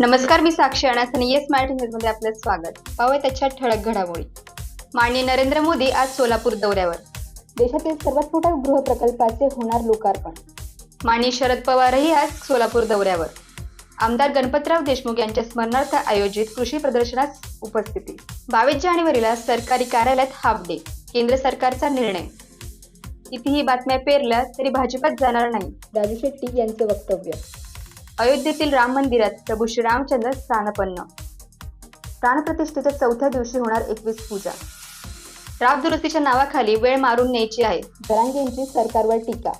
नमस्कार मी साक्षी अनास आणि येस मराठी न्यूजमध्ये आपलं स्वागत. पाहूया त्याच्या ठळक घडामोडी. माननीय नरेंद्र मोदी आज सोलापूर दौऱ्यावर. देशातील सर्वात मोठ्या गृहप्रकल्पाचे होणार लोकार्पण. माननीय शरद पवारही आज सोलापूर दौऱ्यावर. आमदार गणपतराव देशमुख यांच्या स्मरणार्थ आयोजित कृषी प्रदर्शनास उपस्थिती. बावीस जानेवारीला सरकारी कार्यालयात हाफ डे केंद्र सरकारचा निर्णय. कितीही बातम्या पेरल्या तरी भाजपात जाणार नाही. राजू शेट्टी यांचे वक्तव्य. अयोध्येतील राम मंदिरात प्रभू श्रीरामचंद्र स्थानपन्न. प्राणप्रतिष्ठेच्या चौथ्या दिवशी होणार एकवीस पूजा. राब दुरुस्तीच्या नावाखाली वेळ मारून न्यायची आहे जरांगेंची सरकारवर टीका.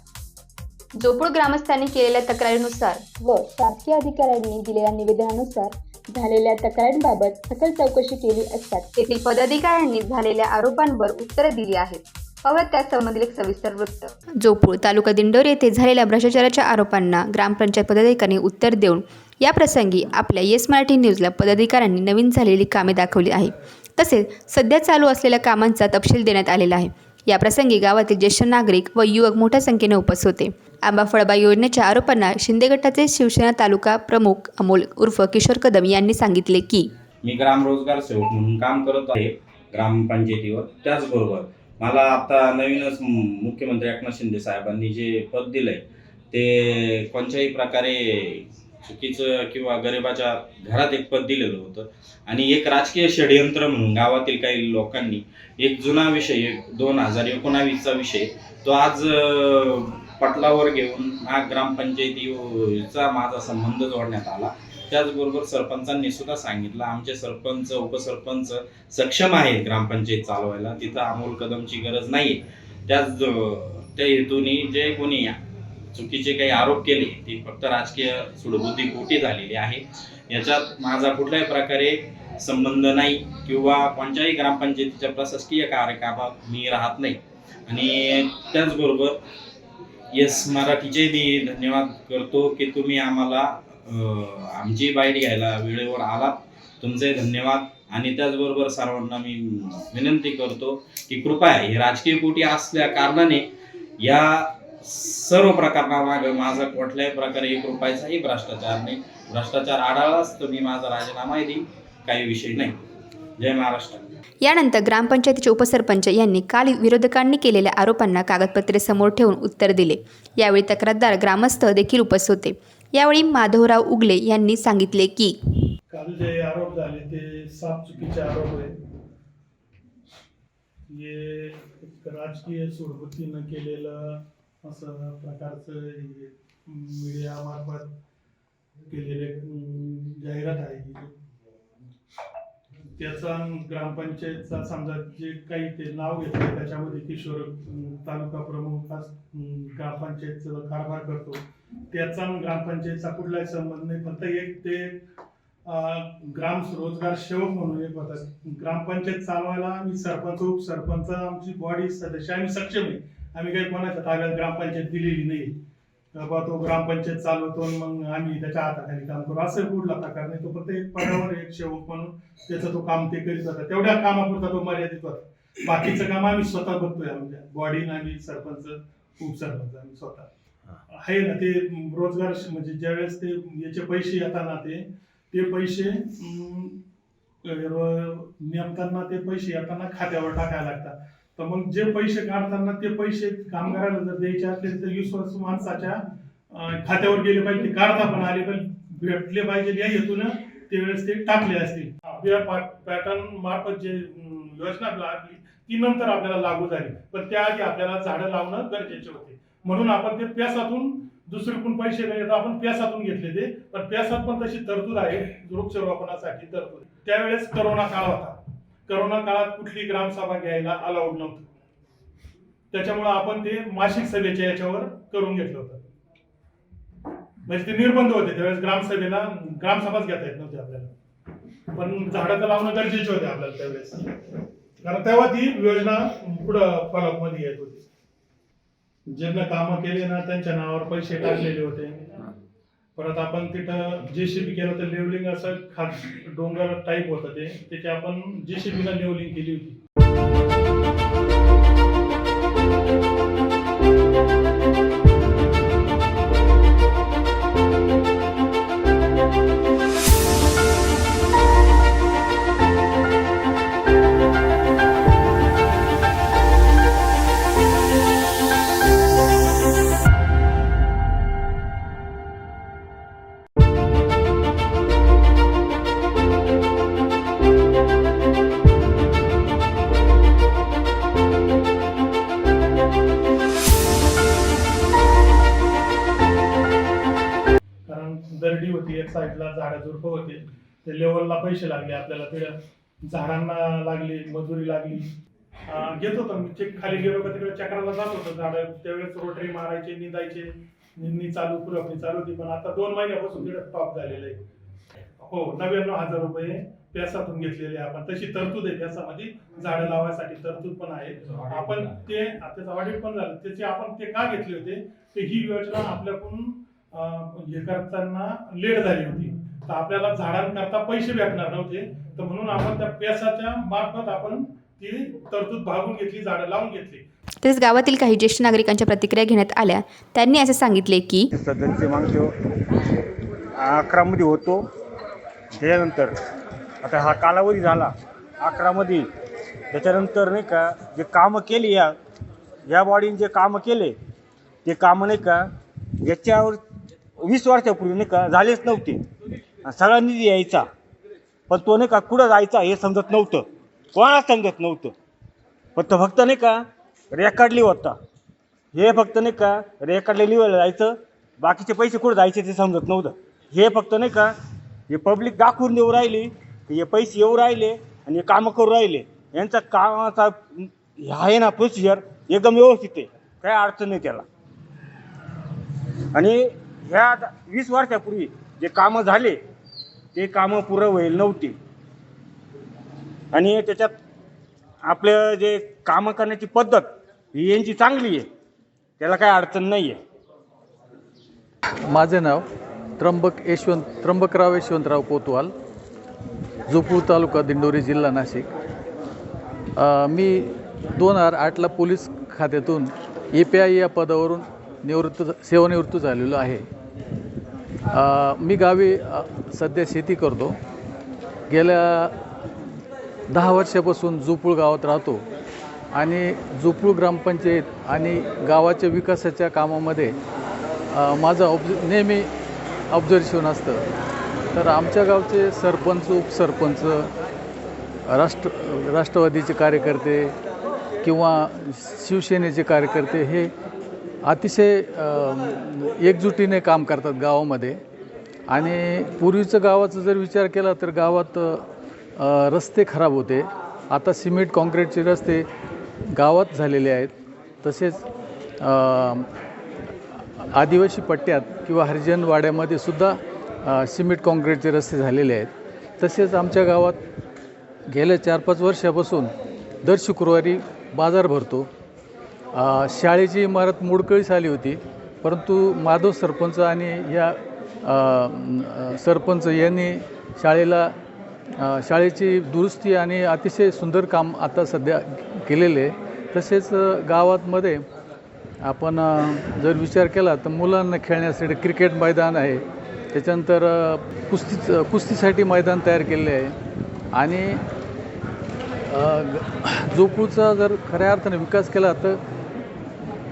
जोपूळ ग्रामस्थांनी केलेल्या तक्रारीनुसार व शासकीय अधिकाऱ्यांनी दिलेल्या निवेदनानुसार झालेल्या तक्रारींबाबत सखल चौकशी केली असतात. तेथील पदाधिकाऱ्यांनी झालेल्या आरोपांवर उत्तरे दिली आहेत. पाहूयात त्या संबंधित एक सविस्तर वृत्त. जोपूळ तालुका दिंडोरी येथे झालेल्या भ्रष्टाचाराच्या आरोपांना ग्रामपंचायत पदाधिकाऱ्यांनी उत्तर देऊन या प्रसंगी आपल्या येस मराठी न्यूजला पदाधिकाऱ्यांनी नवीन झालेली कामे दाखवली आहे तसेच सध्या चालू असलेल्या कामांचा तपशील देण्यात आलेला आहे. या प्रसंगी गावातील ज्येष्ठ नागरिक व युवक मोठ्या संख्येने उपस्थित होते. आंबा फळबा योजनेच्या आरोपांना शिंदे गटाचे शिवसेना तालुका प्रमुख अमोल उर्फ किशोर कदम यांनी सांगितले की मी ग्राम रोजगार सेवक म्हणून काम करत आहे ग्रामपंचायतीवर त्याचबरोबर मला आता नवीनच मुख्यमंत्री एकनाथ शिंदे साहेबांनी जे पद दिलंय ते कोणत्याही प्रकारे चुकीचं किंवा गरिबाच्या घरात एक पद दिलेलं होतं. आणि एक राजकीय षडयंत्र म्हणून गावातील काही लोकांनी एक जुना विषय एक दोन हजार एकोणावीसचा विषय तो आज पटलावर घेऊन हा ग्रामपंचायतीचा माझा संबंध जोडण्यात आला. त्याचबरोबर सरपंचांनी सुद्धा सांगितलं आमचे सरपंच उपसरपंच सक्षम आहेत ग्रामपंचायत चालवायला. तिथं अमोल कदमची गरज नाही त्याच त्या हेतूने जे कोणी चुकीचे काही आरोप केले ते फक्त राजकीय सुडबुद्धी खोटी झालेली आहे. याच्यात माझा कुठल्याही प्रकारे संबंध नाही किंवा कोणत्याही ग्रामपंचायतीच्या प्रशासकीय कार्यकामात मी राहत नाही. आणि त्याचबरोबर येस मराठीचे मी धन्यवाद करतो की तुम्ही आम्हाला आमची बाईट घ्यायला वेळेवर आलात. तुमचे धन्यवाद. आणि त्याचबरोबर सर्वांना मी विनंती करतो की कृपया ही राजकीय कोटी असल्या कारणाने या सर्व प्रकरणामागे माझा कुठल्याही प्रकारे एक रुपयाचाही भ्रष्टाचार नाही. भ्रष्टाचार आढळलाच तर मी माझा राजीनामाही देईन. काही विषय नाही. जय महाराष्ट्र. यानंतर ग्रामपंचायतीचे उपसरपंच यांनी काल विरोधकांनी केलेल्या आरोपांना कागदपत्रे समोर ठेवून उत्तर दिले. यावेळी तक्रारदार ग्रामस्थ देखील उपस्थित होते. यावेळी माधवराव उगले यांनी सांगितले की काल जे आरोप झाले ते साफ चुकीचे आरोप आहे ये राजकीय सुडबुद्धीनं केलेलं असं प्रकारचं मीडियामार्फत केलेले जाहिरात आहे. त्याचा ग्रामपंचायतचा समजा जे काही ते नाव घेतलं त्याच्यामध्ये किशोर तालुका प्रमुख ग्रामपंचायतचा कारभार करतो त्याचा ग्रामपंचायतचा कुठलाही संबंध नाही. फक्त एक ते ग्राम रोजगार सेवक म्हणून एक होता. ग्रामपंचायत चालवायला आम्ही सरपंच उपसरपंच आमची बॉडी सदस्य आम्ही सक्षम आहे. आम्ही काही कोणाच्या ताब्यात ग्रामपंचायत दिलेली नाही. बाबा तो ग्रामपंचायत चालवतो आणि मग आम्ही त्याच्या हाताखाली काम करू. असं कुठला प्रकार नाही. तो एक पदावर एक सेवक म्हणून त्याचं तो काम ते करीत होता. तेवढ्या कामापुरता तो मर्यादित होता. बाकीचं काम आम्ही स्वतः बघतोय आमच्या. बॉडीनं आम्ही सरपंच उपसरपंच आम्ही स्वतः. आहे ना ते रोजगार म्हणजे ज्यावेळेस ते याचे पैसे येतात ना ते ते पैसे नेमताना ते पैसे येताना खात्यावर टाकायला लागतात. तर मग जे पैसे काढताना ते पैसे कामगाराला जर द्यायचे असले तर विश्वास माणसाच्या खात्यावर गेले पाहिजे ते काढता पण आले पण भेटले पाहिजे या हेतून ते वेळेस ते टाकले असतील आपल्या पॅटर्न मार्फत जे योजना आपली ती नंतर आपल्याला लागू झाली. पण त्याआधी आपल्याला झाडं लावणं गरजेचे होते. म्हणून आपण ते प्यासातून दुसरीकडून पैसे नाही आपण प्यासातून घेतले ते. पण प्यासात पण तशी तरतूद आहे वृक्षारोपणासाठी तरतूद. त्यावेळेस करोना काळ होता. करोना काळात कुठली ग्रामसभा घ्यायला अलाउड नव्हतं. त्याच्यामुळे आपण ते मासिक सभेच्या याच्यावर करून घेतलं होतं. म्हणजे ते निर्बंध होते त्यावेळेस ग्रामसभेला ग्रामसभाच घेता येत नव्हती आपल्याला. पण झाडं तर लावणं गरजेचे होते आपल्याला त्यावेळेस. कारण तेव्हा ती योजना पुढं फॉलोअपमध्ये येत होती. ज्यांना कामं केले ना त्यांच्या नावावर पैसे टाकलेले होते. परत आपण तिथं जेसीबी केलं तर लेवलिंग असं खास डोंगर टाईप होतं ते. त्याची आपण जेसीबीला लेवलिंग केली होती. साईडला झाडं झुडपं होते. ते लेवलला पैसे लागले आपल्याला तिकडं झाडांना लागली मजुरी लागली. घेत होतो मी चेक खाली गेलो का तिकडे चक्राला जात होतो. झाडं त्यावेळेस रोटरी मारायचे निंदायचे. निंदणी चालू पुरवणी चालू होती पण आता दोन महिन्यापासून तिकडे टॉप झालेलं आहे. हो नव्याण्णव हजार रुपये प्यासातून घेतलेले आपण. तशी तरतूद आहे प्यासामध्ये. झाडं लावायसाठी तरतूद पण आहे. आपण ते त्याचं ऑडिट पण झालं. त्याचे आपण ते का घेतले होते? ते ही योजना आपल्याकडून हे करताना लेट झाली होती. तर आपल्याला झाडांकरता पैसे भेटणार नव्हते. तर म्हणून आपण त्या प्यासाच्या मार्फत आपण ती तरतूद भागून घेतली झाडं लावून घेतली. तसेच गावातील काही ज्येष्ठ नागरिकांच्या प्रतिक्रिया घेण्यात आल्या. त्यांनी असे सांगितले की सदनचे मागचे अकरामध्ये होतो त्याच्यानंतर आता हा कालावधी झाला. अकरामध्ये त्याच्यानंतर नाही का जे कामं केली या या बॉडीने जे कामं केले ते कामं नाही का याच्यावर वीस वर्षापूर्वी नाही का झालेच नव्हते. सगळा निधी यायचा. पण तो नाही का कुठं जायचा हे समजत नव्हतं. कोणाला समजत नव्हतं. पण तो फक्त नाही का रेकॉर्डली होता. हे फक्त नाही का रेकॉर्डले लिवायला जायचं. बाकीचे पैसे कुठं जायचे ते समजत नव्हतं. हे फक्त नाही का हे पब्लिक दाखवून देऊ राहिली की हे पैसे येऊ राहिले आणि हे कामं करू राहिले. यांचा कामाचा आहे ना प्रोसिजर एकदम व्यवस्थित आहे. काही अडचण नाही त्याला. आणि ह्या आता वीस वर्षापूर्वी जे कामं झाले ते कामं पुरं होईल नव्हती. आणि त्याच्यात आपलं जे कामं करण्याची पद्धत ही यांची चांगली आहे. त्याला काही अडचण नाही आहे माझे नाव त्र्यंबक यशवंत त्र्यंबकराव यशवंतराव कोतवाल जोपूर तालुका दिंडोरी जिल्हा नाशिक. मी दोन हजार आठला पोलीस खात्यातून ए पी आय या पदावरून निवृत्त सेवानिवृत्त झालेलो आहे. मी गावी सध्या शेती करतो. गेल्या दहा वर्षापासून जोपूळ गावात राहतो आणि जोपूळ ग्रामपंचायत आणि गावाच्या विकासाच्या कामामध्ये माझं ऑब्ज नेहमी ऑब्झर्वेशन असतं. तर आमच्या गावचे सरपंच उपसरपंच राष्ट्र राष्ट्रवादीचे कार्यकर्ते किंवा शिवसेनेचे कार्यकर्ते हे अतिशय एकजुटीने काम करतात गावामध्ये. आणि पूर्वीचं गावाचा जर विचार केला तर गावात रस्ते खराब होते. आता सिमेंट काँक्रीटचे रस्ते गावात झालेले आहेत. तसेच आदिवासी पट्ट्यात किंवा हरिजन वाड्यामध्ये सुद्धा सिमेंट काँक्रीटचे रस्ते झालेले आहेत. तसेच आमच्या गावात गेल्या चार पाच वर्षापासून दर शुक्रवारी बाजार भरतो. शाळेची इमारत मोडकळीस आली होती परंतु माधव सरपंच आणि या सरपंच यांनी शाळेला शाळेची दुरुस्ती आणि अतिशय सुंदर काम आता सध्या केलेले आहे. तसेच गावातमध्ये आपण जर विचार केला तर मुलांना खेळण्यासाठी क्रिकेट मैदान आहे. त्याच्यानंतर कुस्ती कुस्तीसाठी मैदान तयार केले आहे. आणि अ, जोपूळचा जर खऱ्या अर्थाने विकास केला तर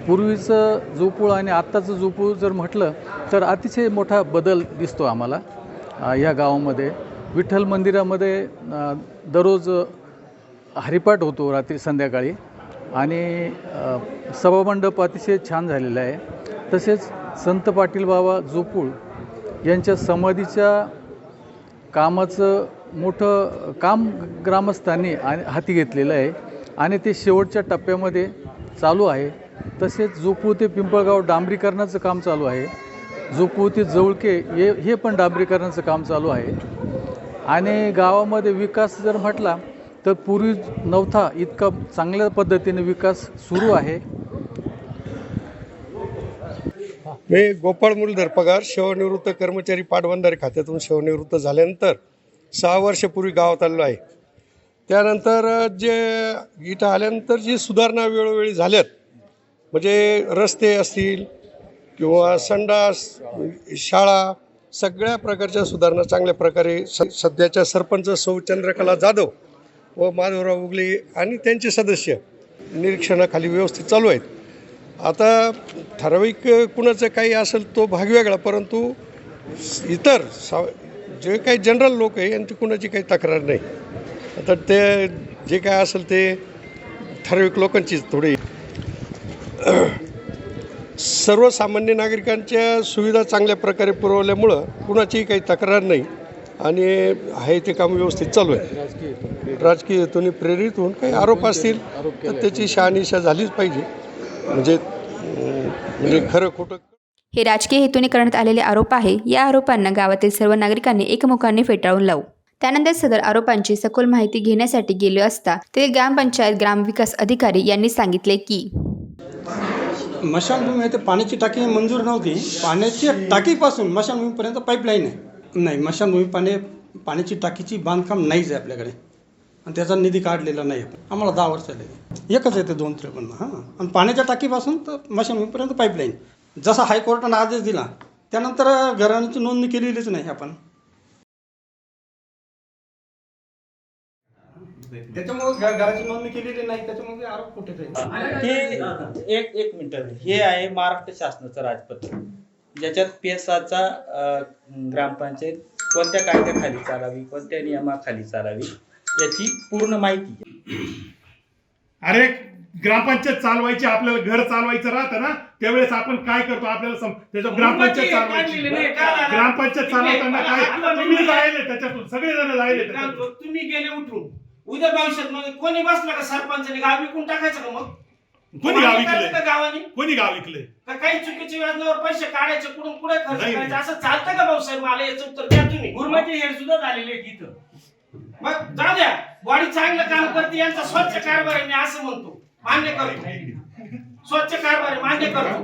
पूर्वीचं जोपूळ आणि आत्ताचं जोपूळ जर म्हटलं तर अतिशय मोठा बदल दिसतो आम्हाला या गावामध्ये. विठ्ठल मंदिरामध्ये दररोज हरिपाठ होतो रात्री संध्याकाळी. आणि सभामंडप अतिशय छान झालेलं आहे. तसेच संत पाटील बाबा जोपूळ यांच्या समाधीच्या कामाचं मोठं काम ग्रामस्थांनी आणि हाती घेतलेलं आहे. आणि ते शेवटच्या टप्प्यामध्ये चालू आहे. तसेच जोपू ते पिंपळगाव डांबरीकरणाचं काम चालू आहे. जोपू ते जवळके हे हे पण डांबरीकरणाचं काम चालू आहे. आणि गावामध्ये विकास जर म्हटला तर पूर्वी नव्हता इतका चांगल्या पद्धतीने विकास सुरू आहे. मी गोपाळ मुरलीधर पगार सेवानिवृत्त कर्मचारी पाटबंधारे खात्यातून सेवानिवृत्त झाल्यानंतर सहा वर्षापूर्वी गावात आलेलो आहे. त्यानंतर जे इथं आल्यानंतर जी सुधारणा वेळोवेळी झाल्यात म्हणजे रस्ते असतील किंवा संडास शाळा सगळ्या प्रकारच्या सुधारणा चांगल्या प्रकारे स सध्याच्या सरपंच सौ चंद्रकला जाधव व माधवराव उगले आणि त्यांचे सदस्य निरीक्षणाखाली व्यवस्थित चालू आहेत. आता ठराविक कुणाचं काही असेल तो भाग वेगळा परंतु इतर सा जे काही जनरल लोक आहे यांची कुणाची काही तक्रार नाही. आता ते जे काय असेल ते ठराविक लोकांचीच थोडी सर्वसामान्य नागरिकांच्या सुविधा चांगल्या प्रकारे पुरवल्यामुळं कुणाचीही काही तक्रार नाही. आणि आहे ते काम व्यवस्थित चालू आहे. राजकीय राजकीय हेतूने प्रेरित होऊन काही आरोप असतील तर त्याची शहानिशा झालीच पाहिजे. म्हणजे म्हणजे खरं खोटं हे राजकीय हेतूने करण्यात आलेले आरोप आहे. या आरोपांना गावातील सर्व नागरिकांनी एकमुखाने फेटाळून लावू. त्यानंतर सदर आरोपांची सखोल माहिती घेण्यासाठी गेले असता ते ग्रामपंचायत ग्रामविकास अधिकारी यांनी सांगितले की मशानभूमी आहे ते पाण्याची टाकी मंजूर नव्हती. पाण्याची टाकीपासून मशानभूमीपर्यंत पाईपलाईन आहे. नाही मशानभूमी पाणी पाण्याची टाकीची बांधकाम नाहीच आहे आपल्याकडे. आणि त्याचा निधी काढलेला नाही. आहे. आम्हाला दहा वर्ष झाले. एकच आहे ते दोन त्रेपन्न हां. आणि पाण्याच्या टाकीपासून तर मशानभूमीपर्यंत पाईपलाईन जसा हायकोर्टानं आदेश दिला त्यानंतर घराण्याची नोंदणी केलेलीच नाही आपण. त्याच्यामुळे घराची नोंदणी केलेली नाही त्याच्यामुळे ते आरोप कुठे हे एक एक मिनिट. हे आहे महाराष्ट्र शासनाचं राजपत्र. ज्याच्यात पेसाचा ग्रामपंचायत कोणत्या कायद्याखाली चालावी कोणत्या नियमाखाली चालावी याची पूर्ण माहिती आहे. अरे ग्रामपंचायत चालवायची आपल्याला घर चालवायचं राहतं ना त्यावेळेस आपण काय करतो आपल्याला ग्रामपंचायत चालवायची. ग्रामपंचायत चालवताना काय? तुम्ही जायले त्याच्यातून सगळे जण जायले तुम्ही गेले उठून. उद्या भविष्यात मग कोणी बसला का सरपंचाने गाव विकून टाकायचं का मग? कोणी गाव विकायचं विकलंय? का गावाने? कोणी गाव विकलंय? का काही चुकीच्या व्याजनावर पैसे काढायचे कुठून कुठे खर्च नाही. करायचे? असं चालतं का भाऊसाहेब मला याचं उत्तर द्या तुम्ही. गुरुमाचे हेड सुद्धा झालेले आहेत इथं? मग जाऊ द्या. बॉडी चांगलं काम करते यांचा स्वच्छ कारभार आहे मी असं म्हणतो. मान्य करतो. स्वच्छ कारभार आहे मान्य करतो.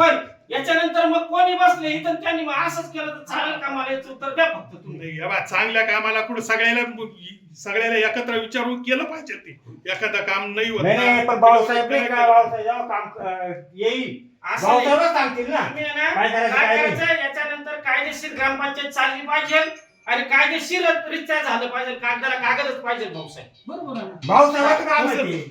पण याच्यानंतर मग कोणी बसले इथं त्यांनी मग असंच केलं तर चालेल का मला याचं उत्तर द्या फक्त तुम्ही. नाही, बा, चांगल्या कामाला कुठं सगळ्याला सगळ्याला एकत्र विचारून केलं पाहिजे ते. एखादं काम नाही होत. नाही पण भाऊसाहेब नाही का? भाऊसाहेब जेव्हा काम अं, येईल. असं नाही. भाऊसाहेबच सांगतील ना. तुम्ही आहे ना, काय करायचं, काय काय नाही. करायचं? याच्यानंतर कायदेशीर ग्रामपंचायत चालली पाहिजे आणि कायदेशीर रित्या झालं पाहिजे. कागदाला कागदच पाहिजे भाऊसाहेब. बरोबर भाऊसाहेबाचं काम आहे ते.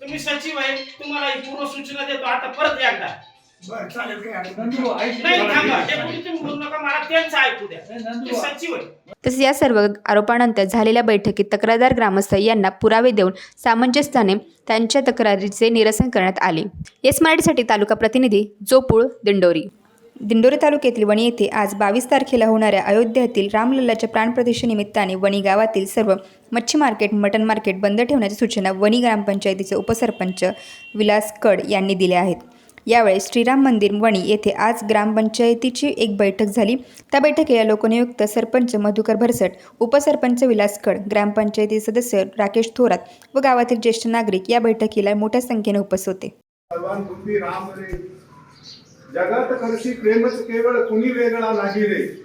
तुम्ही सचिव आहे तुम्हाला ही पूर्ण सूचना देतो. आता परत एकदा. नाही थांबा डेप्युटी तुम्ही बोलू नका मला त्यांचं ऐकू द्या. ते सचिव आहे. तसेच या सर्व आरोपानंतर झालेल्या बैठकीत तक्रारदार ग्रामस्थ यांना पुरावे देऊन सामंजस्याने त्यांच्या तक्रारीचे निरसन करण्यात आले. येस मराठीसाठी तालुका प्रतिनिधी जोपूळ दिंडोरी. दिंडोरी तालुक्यातील वणी येथे आज बावीस तारखेला होणाऱ्या अयोध्यातील रामलल्लाच्या प्राणप्रतिष्ठेनिमित्ताने वणी गावातील सर्व मच्छी मार्केट मटन मार्केट बंद ठेवण्याच्या सूचना वणी ग्रामपंचायतीचे उपसरपंच विलास कड यांनी दिल्या आहेत. यावेळी श्रीराम मंदिर वणी येथे आज ग्रामपंचायतीची एक बैठक झाली. त्या बैठकीला लोकनियुक्त सरपंच मधुकर भरसट उपसरपंच विलास कड ग्रामपंचायती सदस्य राकेश थोरात व गावातील ज्येष्ठ नागरिक या बैठकीला मोठ्या संख्येने उपस्थित होते. जगात करशी प्रेमच केवळ कुणी वेगळा नाही रे.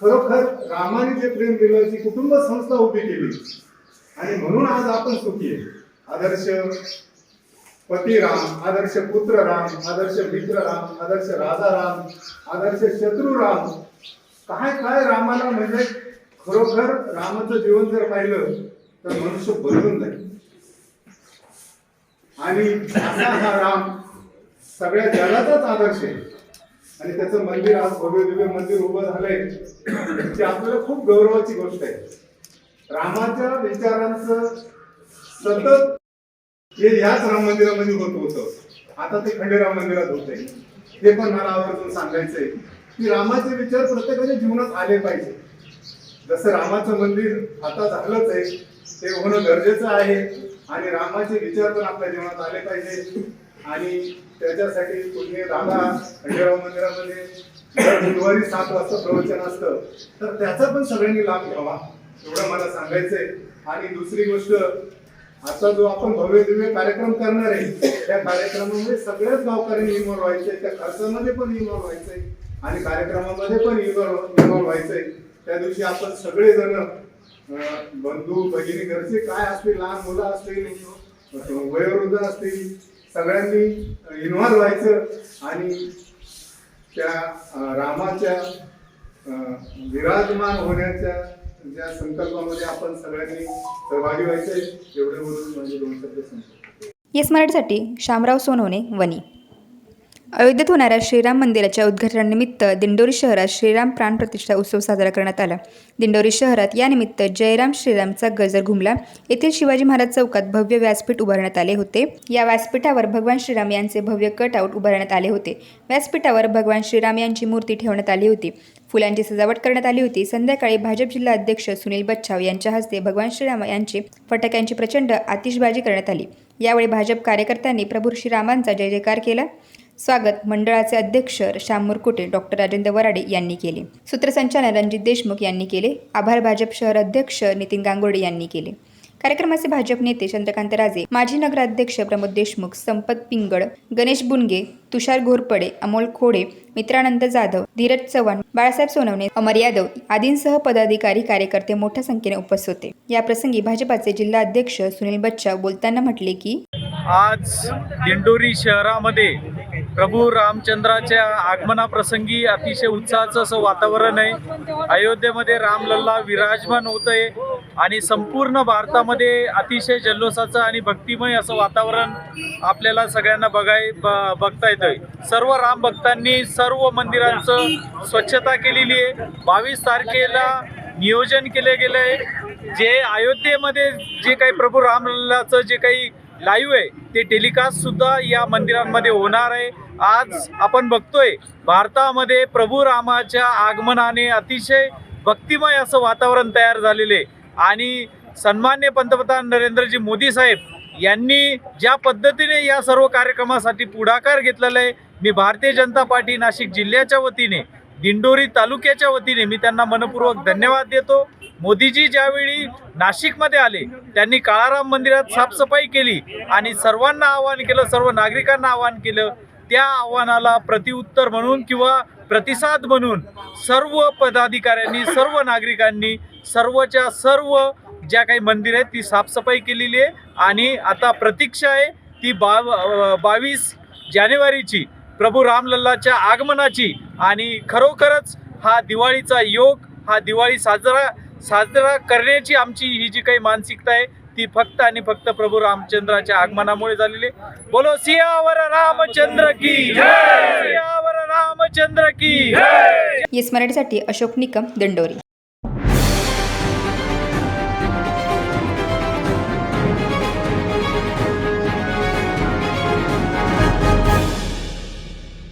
खरोखर रामाने जे प्रेम दिलं ती कुटुंब संस्था उभी केली. आणि म्हणून आज आपण सुखी आहे. आदर्श पती राम आदर्श पुत्र राम आदर्श मित्र राम आदर्श राजा राम आदर्श शत्रू राम. काय काय रामाला म्हणजे खरोखर रामाचं जीवन जर पाहिलं तर मनुष्य बदलून जाईल. आणि हा राम सगळ्या जगाचाच आदर्श आहे. आणि त्याचं मंदिर आज भव्य दिव्य मंदिर उभं झालंय. ती आपल्याला खूप गौरवाची गोष्ट आहे. रामाच्या विचारांचं सतत हे ह्याच राम मंदिरामध्ये होत होतं. आता ते खंडेराम मंदिरात होत आहे हे पण मला आवर्जून सांगायचंय. की रामाचे विचार प्रत्येकाच्या जीवनात आले पाहिजे. जसं रामाचं मंदिर आता झालंच आहे ते होणं गरजेचं आहे आणि रामाचे विचार पण आपल्या जीवनात आले पाहिजे. आणि त्याच्यासाठी तुम्ही दादा खंडेराव मंदिरामध्ये बुधवारी सात वाजता प्रवचन असतं. तर त्याचा पण सगळ्यांनी लाभ घ्यावा एवढं मला सांगायचंय. आणि दुसरी गोष्ट आता जो आपण भव्य दिव्य कार्यक्रम करणार आहे त्या कार्यक्रमामध्ये सगळ्याच गावकऱ्यांनी इन्व्हॉल्व व्हायचंय त्या खर्चामध्ये पण इन्व्हॉल्व व्हायचंय आणि कार्यक्रमामध्ये पण इन्व्हॉल्व इन्व्हॉल्व व्हायचंय. त्या दिवशी आपण सगळेजण बंधू भगिनी घरचे काय असतील लहान मुलं असतील वयोवृद्ध असतील सगळ्यांनी इन्व्हॉल्व व्हायचं आणि त्या रामाच्या विराजमान होण्याच्या ज्या संकल्पामध्ये आपण सगळ्यांनी सहभागी व्हायचे एवढे बोलून म्हणजे दोन शब्द संपवतो. येस मराठीसाठी शामराव सोनवणे वनी अयोध्येत होणाऱ्या श्रीराम मंदिराच्या उद्घाटनानिमित्त दिंडोरी शहरात श्रीराम प्राण प्रतिष्ठा उत्सव साजरा करण्यात आला. दिंडोरी शहरात यानिमित्त जयराम श्रीरामचा गजर घुमला. येथील शिवाजी महाराज चौकात भव्य व्यासपीठ उभारण्यात आले होते. या व्यासपीठावर भगवान श्रीराम यांचे भव्य कटआउट उभारण्यात आले होते. व्यासपीठावर भगवान श्रीराम यांची मूर्ती ठेवण्यात आली होती. फुलांची सजावट करण्यात आली होती. संध्याकाळी भाजप जिल्हा अध्यक्ष सुनील बच्छाव यांच्या हस्ते भगवान श्रीराम यांची फटाक्यांची प्रचंड आतिषबाजी करण्यात आली. यावेळी भाजप कार्यकर्त्यांनी प्रभू श्रीरामांचा जय जयकार केला. स्वागत मंडळाचे अध्यक्ष श्याम मुरकुटे डॉक्टर राजेंद्र वराडे यांनी केले. सूत्रसंचालन रणजित देशमुख यांनी केले. आभार भाजप शहर अध्यक्ष नितीन गांगोडे यांनी केले. कार्यक्रमाचे भाजप नेते चंद्रकांत राजे माजी नगराध्यक्ष प्रमोद देशमुख संपत पिंगळ गणेश बुनगे तुषार घोरपडे अमोल खोडे मित्रानंद जाधव धीरज चव्हाण बाळासाहेब सोनवणे अमर यादव आदींसह पदाधिकारी कार्यकर्ते मोठ्या संख्येने उपस्थित होते. या प्रसंगी भाजपाचे जिल्हा अध्यक्ष सुनील बच्चा बोलताना म्हटले की आज दिंडोरी शहरामध्ये प्रभू रामचंद्राच्या आगमनाप्रसंगी अतिशय उत्साहाचं असं वातावरण आहे. अयोध्येमध्ये रामलल्ला विराजमान होत आहे आणि संपूर्ण भारतामध्ये अतिशय जल्लोषाचं आणि भक्तिमय असं वातावरण आपल्याला सगळ्यांना बघाय ब बघता येतंय. सर्व राम भक्तांनी सर्व मंदिरांचं स्वच्छता केलेली आहे. बावीस तारखेला नियोजन केले गेलं आहे. जे अयोध्येमध्ये जे काही प्रभू रामलल्लाचं जे काही लाईव्ह आहे ते टेलिकास्ट सुद्धा या मंदिरांमध्ये होणार आहे. आज आपण बघतोय भारतामध्ये प्रभू रामाच्या आगमनाने अतिशय भक्तिमय असं वातावरण तयार झालेले आहे. आणि सन्मान्य पंतप्रधान नरेंद्रजी मोदी साहेब यांनी ज्या पद्धतीने या सर्व कार्यक्रमासाठी पुढाकार घेतलेला आहे मी भारतीय जनता पार्टी नाशिक जिल्ह्याच्या वतीने दिंडोरी तालुक्याच्या वतीने मी त्यांना मनपूर्वक धन्यवाद देतो. मोदीजी ज्यावेळी नाशिकमध्ये आले त्यांनी काळाराम मंदिरात साफसफाई केली आणि सर्वांना आवाहन केलं सर्व नागरिकांना आवाहन केलं. त्या आव्हानाला प्रतिउत्तर म्हणून किंवा प्रतिसाद म्हणून सर्व पदाधिकाऱ्यांनी सर्व नागरिकांनी सर्वच्या सर्व ज्या काही मंदिर आहेत ती साफसफाई केलेली आहे. आणि आता प्रतीक्षा आहे ती बाव बावीस जानेवारीची प्रभू रामलल्लाच्या आगमनाची. आणि खरोखरच हा दिवाळीचा योग हा दिवाळी साजरा साजरा करण्याची आमची ही जी काही मानसिकता आहे ती फक्त आणि फक्त प्रभू रामचंद्राच्या आगमनामुळे झालेली बोलो सियावर रामचंद्र की सियावर रामचंद्र की येस मराठीसाठी अशोक निकम दंडोरी.